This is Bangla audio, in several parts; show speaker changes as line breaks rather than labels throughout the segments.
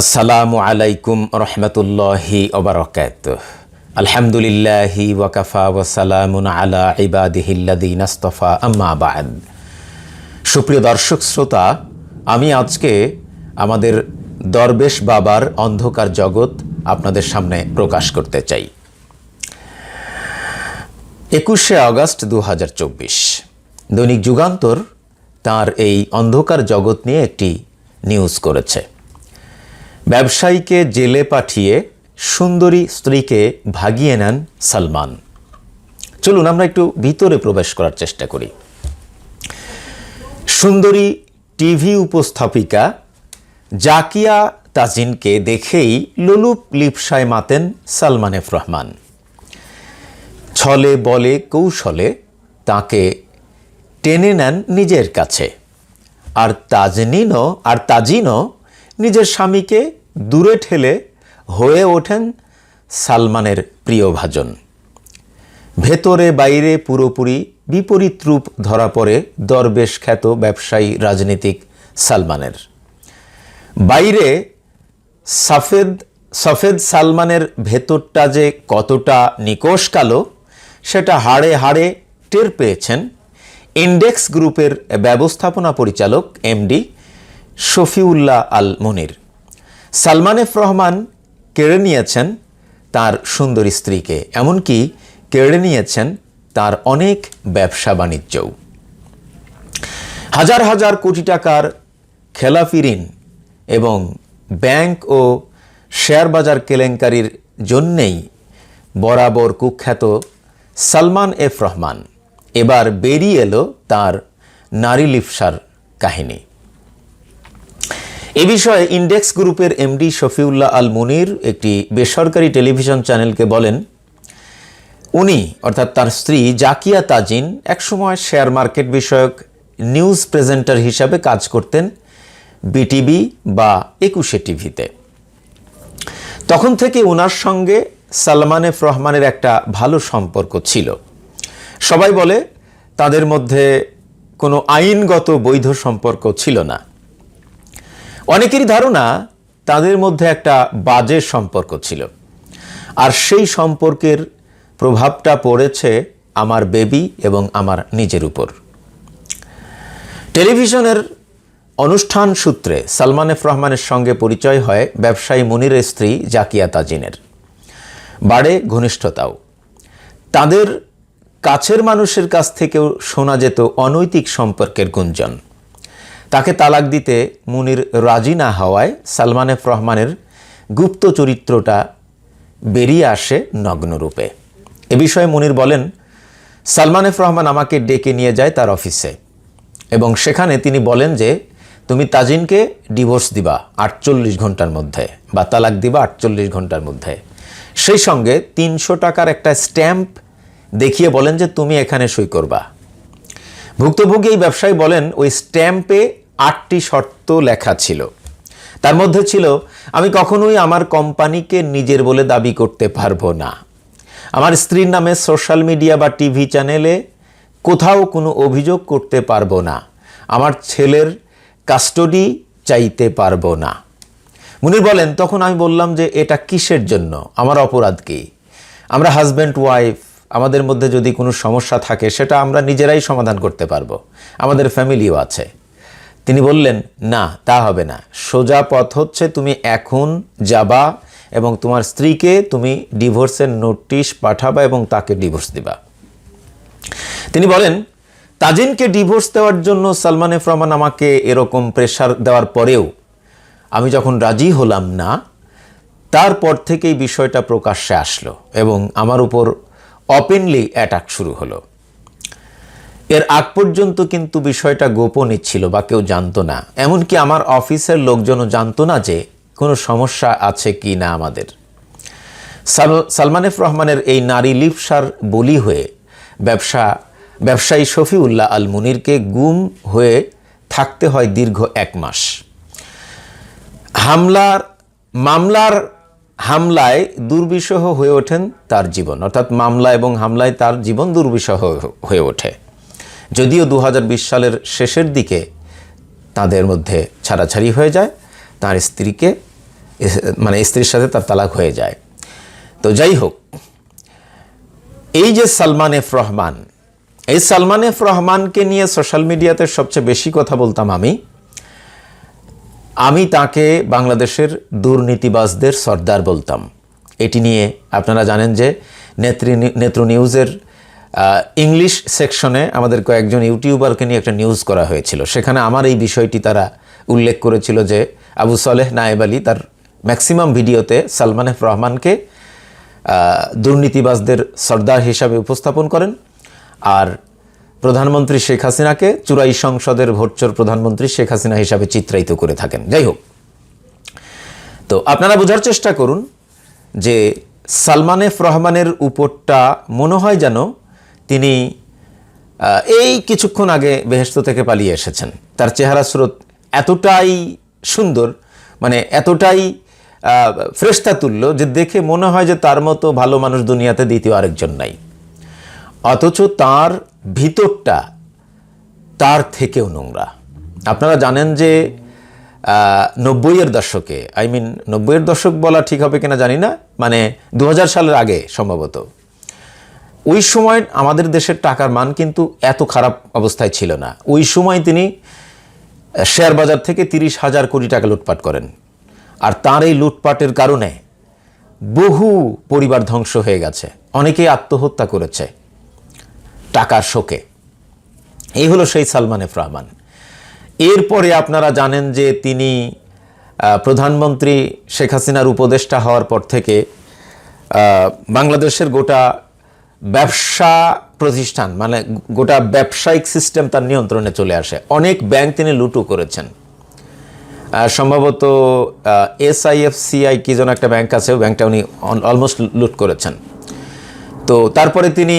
আসসালামু আলাইকুম রহমতুল্লাহি ওবরকাত আলহামদুলিল্লাহি ওয়াকাফা ওয়াসালামুন আলা ইবাদিহিল্লাদিন আস্তফা আম্মা বাদ সুপ্রিয় দর্শক শ্রোতা, আমি আজকে আমাদের দরবেশ বাবার অন্ধকার জগৎ আপনাদের সামনে প্রকাশ করতে চাই। একুশে আগস্ট দু হাজার চব্বিশ। দৈনিক যুগান্তর তার এই অন্ধকার জগৎ নিয়ে একটি নিউজ করেছে। ব্যবসায়ীকে জেলে পাঠিয়ে সুন্দরী স্ত্রীকে ভাগিয়ে নেন সালমান। চলুন আমরা একটু ভিতরে প্রবেশ করার চেষ্টা করি। সুন্দরী টিভি উপস্থাপিকা জাকিয়া তাজিনকে দেখেই লুলুপ লিপসায় মাতেন সালমান এফ রহমান। ছলে বলে কৌশলে তাকে টেনে নেন নিজের কাছে। আর তাজনিনও, আর তাজিনও নিজের স্বামীকে দূরে ঠেলে হয়ে ওঠেন সালমানের প্রিয়ভাজন ভেতরে বাইরে পুরোপুরি বিপরীত রূপ ধরা পড়ে দরবেশ খ্যাত ব্যবসায়ী রাজনীতিক সালমানের। বাইরে সাফেদ, সফেদ সালমানের ভেতরটা যে কতটা নিকোষ কালো, সেটা হাড়ে হাড়ে টের পেয়েছেন ইন্ডেক্স গ্রুপের ব্যবস্থাপনা পরিচালক এমডি শফিউল্লাহ আল মনির সালমান এফ রহমান কেড়ে নিয়েছেন তার সুন্দরী স্ত্রীকে, এমনকি কেড়ে নিয়েছেন তার অনেক ব্যবসা বাণিজ্যও। হাজার হাজার কোটি টাকার খেলাফি ঋণ এবং ব্যাংক ও শেয়ার বাজার কেলেঙ্কারির জন্যেই বরাবর কুখ্যাত সালমান এফ রহমান। এবার বেরিয়ে এলো তার নারী লিপসার কাহিনী। এ বিষয়ে ইন্ডেক্স গ্রুপের এমডি শফিউল্লাহ আল মুনির একটি বেসরকারি টেলিভিশন চ্যানেলকে বলেন, উনি, অর্থাৎ তার স্ত্রী জাকিয়া তাজিন, একসময় শেয়ার মার্কেট বিষয়ক নিউজ প্রেজেন্টার হিসাবে কাজ করতেন বিটিভি বা একুশে টিভিতে। তখন থেকে ওনার সঙ্গে সালমান এফ রহমানের একটা ভালো সম্পর্ক ছিল। সবাই বলে, তাদের মধ্যে কোনো আইনগত বৈধ সম্পর্ক ছিল না। অনেকেরই ধারণা তাদের মধ্যে একটা বাজে সম্পর্ক ছিল। আর সেই সম্পর্কের প্রভাবটা পড়েছে আমার বেবি এবং আমার নিজের উপর। টেলিভিশনের অনুষ্ঠান সূত্রে সালমান এফ রহমানের সঙ্গে পরিচয় হয় ব্যবসায়ী মুনিরের স্ত্রী জাকিয়া তাজিনের। বাড়ে ঘনিষ্ঠতাও। তাদের কাছের মানুষের কাছ থেকেও শোনা যেত অনৈতিক সম্পর্কের গুঞ্জন। তাকে তালাক দিতে মুনির রাজি না হওয়ায় সালমান এফ রহমানের গুপ্ত চরিত্রটা বেরিয়ে আসে নগ্নরূপে। এ বিষয়ে মুনির বলেন, সালমান এফ রহমান আমাকে ডেকে নিয়ে যায় তার অফিসে এবং সেখানে তিনি বলেন যে, তুমি তাজিনকে ডিভোর্স দিবা আটচল্লিশ ঘণ্টার মধ্যে বা তালাক দিবা আটচল্লিশ ঘণ্টার মধ্যে। সেই সঙ্গে তিনশো টাকার একটা স্ট্যাম্প দেখিয়ে বলেন যে, তুমি এখানে সই করবা। ভুক্তভোগী এই ব্যবসায়ী বলেন, ওই স্ট্যাম্পে আটটি শর্ত লেখা ছিল। তার মধ্যে ছিল, আমি কখনোই আমার কোম্পানিকে নিজের বলে দাবি করতে পারব না। আমার স্ত্রীর নামে সোশ্যাল মিডিয়া বা টিভি চ্যানেলে কোথাও কোনো অভিযোগ করতে পারব না। আমার ছেলের কাস্টডি চাইতে পারব না। মুনির বলেন, তখন আমি বললাম যে, এটা কিসের জন্য? আমার অপরাধ কি? আমরা হাজব্যান্ড, ওয়াইফ আমাদের মধ্যে যদি কোনো সমস্যা থাকে, সেটা আমরা নিজেরাই সমাধান করতে পারব। আমাদের ফ্যামিলিও আছে। তিনি বললেন, না, তা হবে না। সোজা পথ হচ্ছে তুমি এখন যাবা এবং তোমার স্ত্রীকে তুমি ডিভোর্সের নোটিশ পাঠাবা এবং তাকে ডিভোর্স দিবা। তিনি বলেন, তাজিনকে ডিভোর্স দেওয়ার জন্য সালমান এফ রহমান আমাকে এরকম প্রেশার দেওয়ার পরেও আমি যখন রাজি হলাম না, তারপর থেকেই বিষয়টা প্রকাশ্যে আসলো এবং আমার উপর ওপেনলি অ্যাটাক শুরু হলো। এর আগ পর্যন্ত কিন্তু বিষয়টা গোপনই ছিল বা কেউ জানতো না। এমনকি আমার অফিসের লোকজনও জানতো না যে কোনো সমস্যা আছে কি না আমাদের। সালমানেফ রহমানের এই নারী লিপসার বলি হয়ে ব্যবসা, ব্যবসায়ী শফিউল্লাহ আল মুনিরকে গুম হয়ে থাকতে হয় দীর্ঘ এক মাস। হামলার, মামলার হামলায় দুর্বিষহ হয়ে ওঠেন তার জীবন। অর্থাৎ মামলা এবং হামলায় তার জীবন দুর্বিষহ হয়ে ওঠে। যদিও দু হাজার বিশ সালের শেষের দিকে তাদের মধ্যে ছাড়াছাড়ি হয়ে যায়, তার স্ত্রীকে মানে স্ত্রীর সাথে তার তালাক হয়ে যায়। তো যাই হোক, এই যে সালমান এফ রহমান, এই সালমান এফ রহমানকে নিয়ে সোশ্যাল মিডিয়াতে সবচেয়ে বেশি কথা বলতাম আমি। আমি তাকে বাংলাদেশের দুর্নীতিবাজদের সর্দার বলতাম। এটি নিয়ে আপনারা জানেন যে নেত্রী নেত্র নিউজের ইংলিশ সেকশনে আমাদের কয়েকজন ইউটিউবারকে নিয়ে একটা নিউজ করা হয়েছিল। সেখানে আমার এই বিষয়টি তারা উল্লেখ করেছিল যে আবু সলেহ নায়েব আলী তার ম্যাক্সিমাম ভিডিওতে সালমান এফ রহমানকে দুর্নীতিবাজদের সর্দার হিসাবে উপস্থাপন করেন। আর প্রধানমন্ত্রী শেখ হাসিনাকে চুরাই সংসদের ভোটচোর প্রধানমন্ত্রী শেখ হাসিনা হিসাবে চিত্রায়িত করে থাকেন। যাই হোক, তো আপনারা বোঝার চেষ্টা করুন যে সালমান এফ রহমানের উপরটা মনে হয় যেন তিনি এই কিছুক্ষণ আগে বেহেস্ত থেকে পালিয়ে এসেছেন। তার চেহারা স্রোত এতটাই সুন্দর মানে এতটাই ফ্রেশতা তুল্য যে দেখে মনে হয় যে তার মতো ভালো মানুষ দুনিয়াতে দ্বিতীয় আরেকজন নাই। অথচ তার ভিতরটা তার থেকেও নোংরা। আপনারা জানেন যে নব্বইয়ের দশকে আই মিন নব্বইয়ের দশক বলা ঠিক হবে কিনা জানি না মানে দু হাজার সালের আগে সম্ভবত। ওই সময় আমাদের দেশের টাকার মান কিন্তু এত খারাপ অবস্থায় ছিল না। ওই সময় তিনি শেয়ার বাজার থেকে তিরিশ হাজার কোটি টাকা লুটপাট করেন। আর তার এই লুটপাটের কারণে বহু পরিবার ধ্বংস হয়ে গেছে। অনেকেই আত্মহত্যা করেছে। টাকার শোকে। এই হলো সেই সালমান এফ রহমান। এরপরে আপনারা জানেন যে তিনি প্রধানমন্ত্রী শেখ হাসিনার উপদেষ্টা হওয়ার পর থেকে বাংলাদেশের গোটা ব্যবসা প্রতিষ্ঠান মানে গোটা ব্যবসায়িক সিস্টেম তার নিয়ন্ত্রণে চলে আসে। অনেক ব্যাংক তিনি লুটু করেছেন। সম্ভবত এসআইএফসিআই কি যেন একটা ব্যাংক আছে ব্যাংকটা উনি অলমোস্ট লুট করেছেন। তো তারপরে তিনি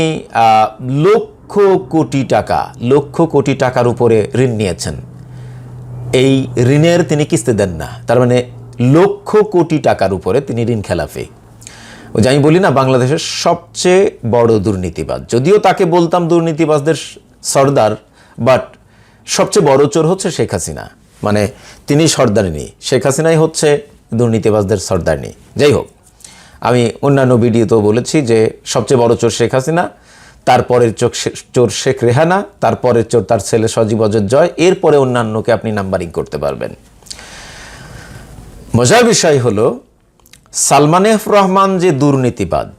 লক্ষ কোটি টাকা, লক্ষ কোটি টাকার উপরে ঋণ নিয়েছেন। এই ঋণের তিনি কিস্তি দেন না। তার মানে লক্ষ কোটি টাকার উপরে তিনি ঋণ খেলাফি। ওই যে আমি বলি না, বাংলাদেশের সবচেয়ে বড় দুর্নীতিবাজ। যদিও তাকে বলতাম দুর্নীতিবাজদের সর্দার, বাট সবচেয়ে বড় চোর হচ্ছে শেখ হাসিনা। মানে তিনি সর্দারিনী। শেখ হাসিনাই হচ্ছে দুর্নীতিবাজদের সর্দারনি। যাই হোক আমি অন্যান্য ভিডিওতেও বলেছি যে সবচেয়ে বড় চোর শেখ হাসিনা, তারপরের চোখ চোর শেখ রেহানা, তারপরের চোর তার ছেলে সজীব অজর জয়, এরপরে অন্যান্যকে আপনি নাম্বারিং করতে পারবেন। মজার বিষয় হলো, সালমান এফ রহমান যে দুর্নীতিবাজ,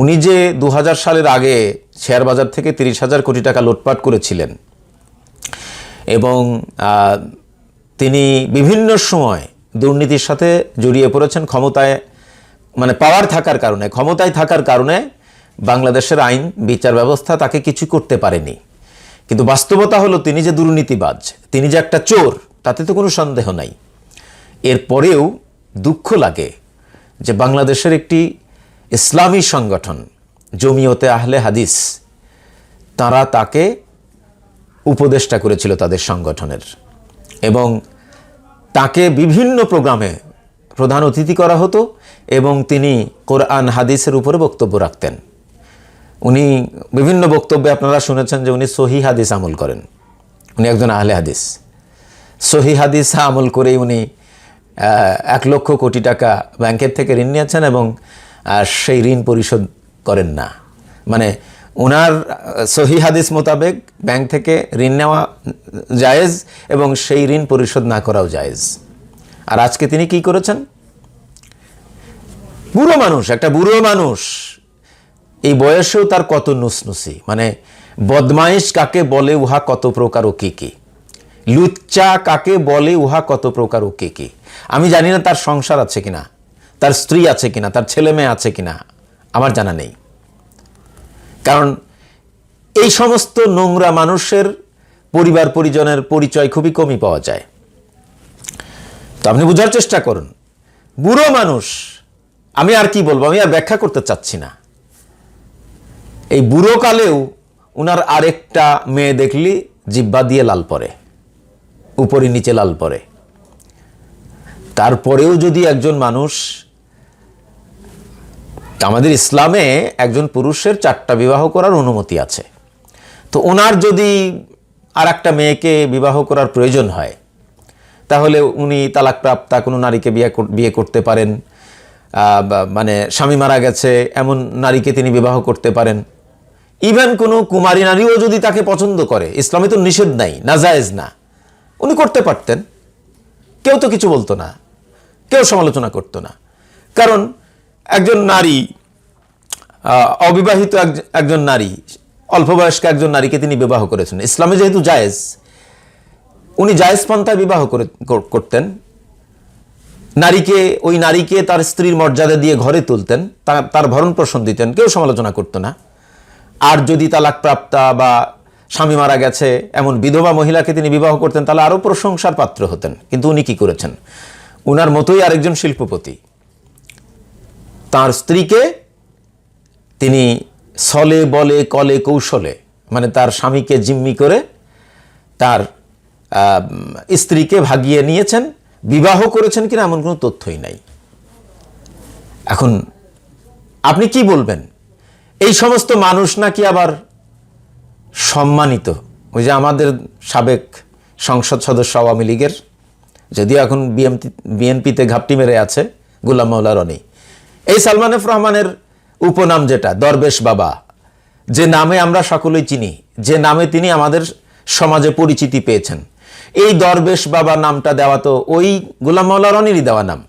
উনি যে দু হাজার সালের আগে শেয়ার বাজার থেকে তিরিশ হাজার কোটি টাকা লুটপাট করেছিলেন, এবং তিনি বিভিন্ন সময় দুর্নীতির সাথে জড়িয়ে পড়েছেন, ক্ষমতায় মানে পাওয়ার থাকার কারণে, ক্ষমতায় থাকার কারণে বাংলাদেশের আইন, বিচার ব্যবস্থা তাকে কিছু করতে পারেনি। কিন্তু বাস্তবতা হলো তিনি যে দুর্নীতিবাজ, তিনি যে একটা চোর, তাতে তো কোনো সন্দেহ নাই। এরপরেও দুঃখ লাগে যে বাংলাদেশের একটি ইসলামী সংগঠন, জমিয়তে আহলে হাদিস, তারা তাকে উপদেষ্টা করেছিল তাদের সংগঠনের। এবং তাকে বিভিন্ন প্রোগ্রামে প্রধান অতিথি করা হতো। এবং তিনি কোরআন, হাদিসের উপরে বক্তব্য রাখতেন। উনি বিভিন্ন বক্তব্যে আপনারা শুনেছেন যে উনি সহি হাদিস আমল করেন। উনি একজন আহলে হাদিস। সহি হাদিস আমল করেই উনি এক লক্ষ কোটি টাকা ব্যাংকের থেকে ঋণ নিয়েছেন এবং সেই ঋণ পরিশোধ করেন না। মানে ওনার সহি হাদিস মোতাবেক ব্যাংক থেকে ঋণ নেওয়া জায়েজ এবং সেই ঋণ পরিশোধ না করাও জায়েজ। আর আজকে তিনি কি করেছেন? বুড়ো মানুষ, একটা বুড়ো মানুষ। এই বয়সেও তার কত নুসনুসি মানে বদমাইশ কাকে বলে, উহা কত প্রকার ও কি কি? লুচ্চা কাকে বলে, উহা কত প্রকার ও কে কে? আমি জানি না তার সংসার আছে কিনা, তার স্ত্রী আছে কিনা, তার ছেলে মেয়ে আছে কিনা, আমার জানা নেই। কারণ এই সমস্ত নোংরা মানুষের পরিবার পরিজনের পরিচয় খুবই কমই পাওয়া যায়। তো আপনি বোঝার চেষ্টা করুন, বুড়ো মানুষ আমি আর কি বলব? আমি আর ব্যাখ্যা করতে চাচ্ছি না। এই বুড়ো কালেও উনার আরেকটা মেয়ে দেখলি, জিব্বা দিয়ে লাল পরে, উপরে নিচে লাল পরে। তারপরেও যদি একজন মানুষ, আমাদের ইসলামে একজন পুরুষের চারটা বিবাহ করার অনুমতি আছে। তো ওনার যদি আর একটা মেয়েকে বিবাহ করার প্রয়োজন হয়, তাহলে উনি তালাকপ্রাপ্তা কোনো নারীকে বিয়ে বিয়ে করতে পারেন। মানে স্বামী মারা গেছে, এমন নারীকে তিনি বিবাহ করতে পারেন। ইভেন কোনো কুমারী নারীও যদি তাকে পছন্দ করে, ইসলামে তো নিষেধ নাই নাজায়েজ না। উনি করতে পারতেন। কেউ তো কিছু বলতো না, কেউ সমালোচনা করতো না। কারণ একজন নারী অবিবাহিত একজ- একজন নারী, অল্প বয়স্ক একজন নারীকে তিনি বিবাহ করেছেন। ইসলামে যেহেতু জায়েজ, উনি জায়েজ পন্থায় বিবাহ করে, করতেন। নারীকে, ওই নারীকে তার স্ত্রীর মর্যাদা দিয়ে ঘরে তুলতেন, তার ভরণ পোষণ দিতেন, কেউ সমালোচনা করতো না। আর যদি তালাক প্রাপ্তা বা স্বামী মারা গেছে, এমন বিধবা মহিলাকে তিনি বিবাহ করতেন, তাহলে আরও প্রশংসার পাত্র হতেন। কিন্তু উনি কি করেছেন? উনার মতোই আরেকজন শিল্পপতি। তার স্ত্রীকে তিনি সলে, বলে, কলে, কৌশলে মানে তার স্বামীকে জিম্মি করে তার স্ত্রীকে ভাগিয়ে নিয়েছেন বিবাহ করেছেন কিনা এমন কোনো তথ্যই নাই। এখন আপনি কি বলবেন? এই সমস্ত মানুষ নাকি আবার সম্মানিত? ওই যে আমাদের সাবেক সংসদ সদস্য আওয়ামী লীগের, যদিও এখন বিএমপি, বিএনপিতে ঘাপটি মেরে আছে গুলাম মাওলা রনি। এই সালমান এফ রহমানের উপনাম যেটা, দরবেশ বাবা, যে নামে আমরা সকলেই চিনি, যে নামে তিনি আমাদের সমাজে পরিচিতি পেয়েছেন। এই দরবেশ বাবা নামটা দেওয়া তো ওই গোলাম মাওলা রনিরই দেওয়া নাম।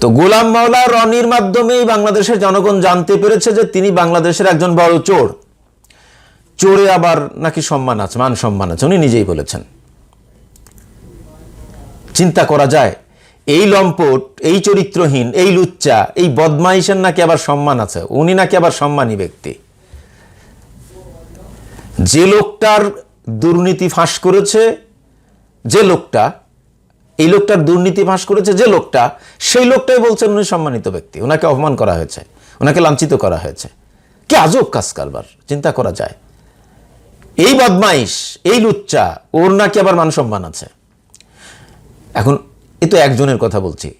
তো গোলাম মাওলা রনির মাধ্যমেই বাংলাদেশের জনগণ জানতে পেরেছে যে তিনি বাংলাদেশের একজন বড় চোর। চোরে আবার নাকি সম্মান আছে, মান সম্মান আছে, উনি নিজেই বলেছেন। চিন্তা করা যায়, এই লম্পট, এই চরিত্রহীন, এই লুচ্চা, এই বদমাইশের নাকি আবার সম্মান আছে, উনি নাকি আবার সম্মানী ব্যক্তি। যে লোকটার দুর্নীতি ফাঁস করেছে যে লোকটা, এই লোকটার দুর্নীতি ফাঁস করেছে যে লোকটা, সেই লোকটাই বলছেন উনি সম্মানিত ব্যক্তি। ওনাকে অপমান করা হয়েছে, ওনাকে লাঞ্ছিত করা হয়েছে। কি আজব কাজ কারবার, চিন্তা করা যায়। এই বদমাইশ, এই লুচ্চা, ওর নাকি আবার মান সম্মান আছে। এখন, এ তো একজনের কথা বলছি।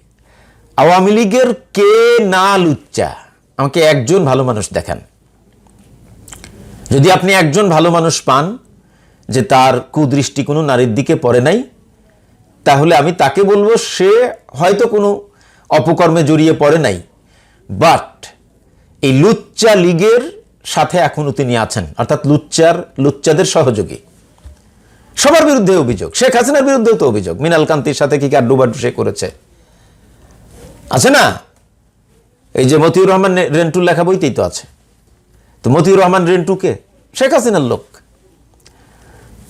আওয়ামী লীগের কে না লুচ্চা? আমাকে একজন ভালো মানুষ দেখান। যদি আপনি একজন ভালো মানুষ পান যে তার কুদৃষ্টি কোনো নারীর দিকে পড়ে নাই, তাহলে আমি তাকে বলব সে হয়তো কোনো অপকর্মে জড়িয়ে পড়ে নাই। বাট এই লুচ্চা লীগের সাথে এখনও তিনি আছেন, অর্থাৎ লুচ্চার, লুচ্চাদের সহযোগী। সবার বিরুদ্ধে অভিযোগ, শেখ হাসিনার বিরুদ্ধেও তো অভিযোগ। মিনাল কান্তির সাথে কি কাড্ডুবাড্ডু সে করেছে? আছে না? এই যে মতিউর রহমান রেন্টুর লেখা বইতেই তো আছে। তো মতিউর রহমান রেন্টুকে? শেখ হাসিনার লোক।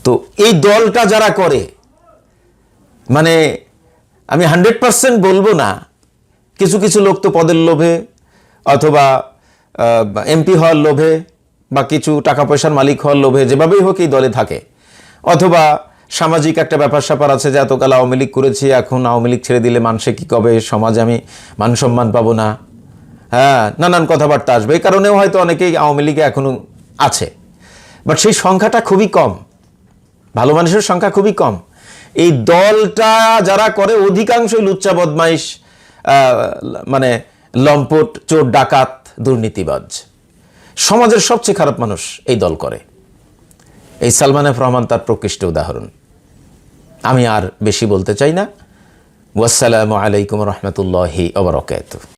তো এই দলটা যারা করে মানে আমি হান্ড্রেড পার্সেন্ট বলব না, কিছু কিছু লোক তো পদের লোভে, অথবা এমপি হওয়ার লোভে, বা কিছু টাকা পয়সার মালিক হওয়ার লোভে, যেভাবেই হোক এই দলে থাকে। অথবা সামাজিক একটা ব্যাপার স্যাপার আছে যে এতকাল আওয়ামী লীগ করেছি, এখন আওয়ামী লীগ ছেড়ে দিলে মানুষে কী কবে সমাজে আমি মান সম্মান পাবো না? হ্যাঁ নানান কথাবার্তা আসবে। এই কারণেও হয়তো অনেকেই আওয়ামী লীগে এখনও আছে। বাট সেই সংখ্যাটা খুবই কম। ভালো মানুষের সংখ্যা খুবই কম। এই দলটা যারা করে, অধিকাংশই লুচ্চা বদমাইশ মানে লম্পট, চোর, ডাকাত, দুর্নীতিবাজ। সমাজের সবচেয়ে খারাপ মানুষ এই দল করে। এই সালমান এফ রহমান তার প্রকৃষ্ট উদাহরণ। আমি আর বেশি বলতে চাই না। ওয়াসালামু আলাইকুম রহমতুল্লাহি ওবরকাত